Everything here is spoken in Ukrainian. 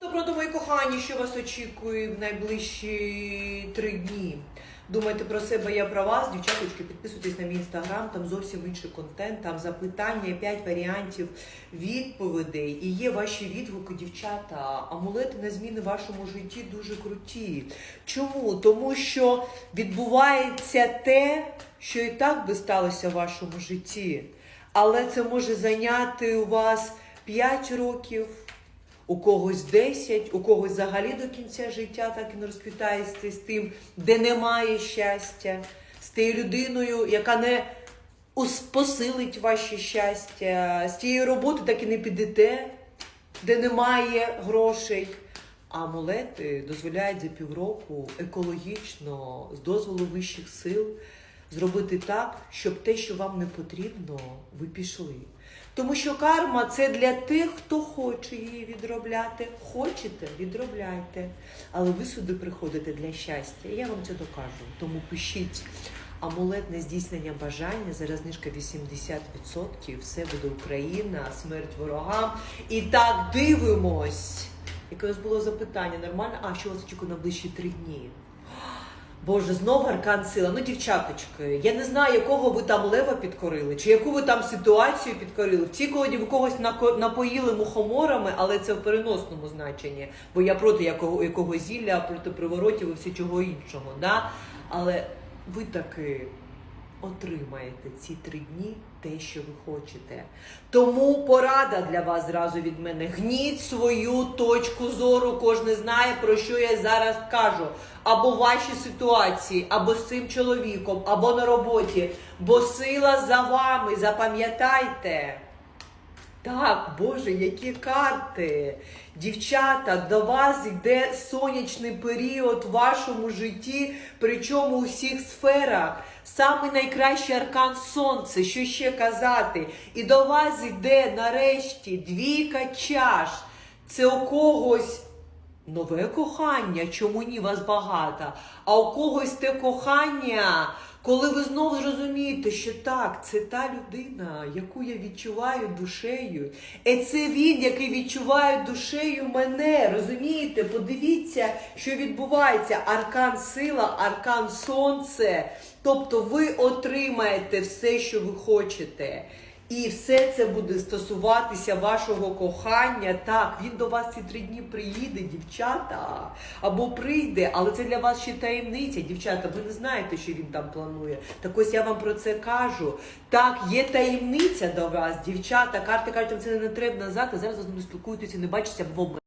Добро, мої кохані, що вас очікує в найближчі три дні. Думайте про себе, я про вас, дівчаточки, підписуйтесь на мій інстаграм, там зовсім інший контент, там запитання, 5 варіантів відповідей. І є ваші відгуки, дівчата. Амулети на зміни в вашому житті дуже круті. Чому? Тому що відбувається те, що і так би сталося в вашому житті. Але це може зайняти у вас 5 років, у когось 10, у когось взагалі до кінця життя так і не розквітаєте з тим, де немає щастя, з тією людиною, яка не посилить ваше щастя, з тієї роботи так і не підете, де немає грошей. Амулети дозволяють за півроку екологічно, з дозволу вищих сил, зробити так, щоб те, що вам не потрібно, ви пішли. Тому що карма це для тих, хто хоче її відробляти. Хочете, відробляйте. Але ви сюди приходите для щастя. Я вам це докажу. Тому пишіть амулетне здійснення бажання, зараз знижка 80%, все буде Україна, смерть ворогам. І так дивимось. Яке у вас було запитання? Нормально? А що вас очікує на ближчі три дні? Боже, знову аркан сила. Ну, дівчаточки, я не знаю, якого ви там лева підкорили, чи яку ви там ситуацію підкорили. В цій колоді ви когось напоїли мухоморами, але це в переносному значенні. Бо я проти якого, якого зілля, проти приворотів і всі чого іншого. Да? Але ви таки отримаєте ці три дні те, що ви хочете. Тому порада для вас зразу від мене. Гніть свою точку зору. Кожен знає, про що я зараз кажу. Або ваші ситуації, або з цим чоловіком, або на роботі. Бо сила за вами. Запам'ятайте. Так, Боже, які карти. Дівчата, до вас йде сонячний період в вашому житті, причому у всіх сферах. Самий найкращий аркан сонце, що ще казати. І до вас йде нарешті двійка чаш. Це у когось нове кохання, чому ні вас багато, а у когось те кохання, коли ви знову зрозумієте, що так, це та людина, яку я відчуваю душею. І це він, який відчуває душею мене. Розумієте? Подивіться, що відбувається. Аркан сила, аркан сонце. Тобто ви отримаєте все, що ви хочете. І все це буде стосуватися вашого кохання. Так, він до вас ці три дні приїде, дівчата, або прийде, але це для вас ще таємниця, дівчата. Ви не знаєте, що він там планує. Так ось я вам про це кажу. Так, є таємниця до вас, дівчата. Карти кажуть, вам це не треба назад, а зараз ви з ним спілкуєтеся, не бачите в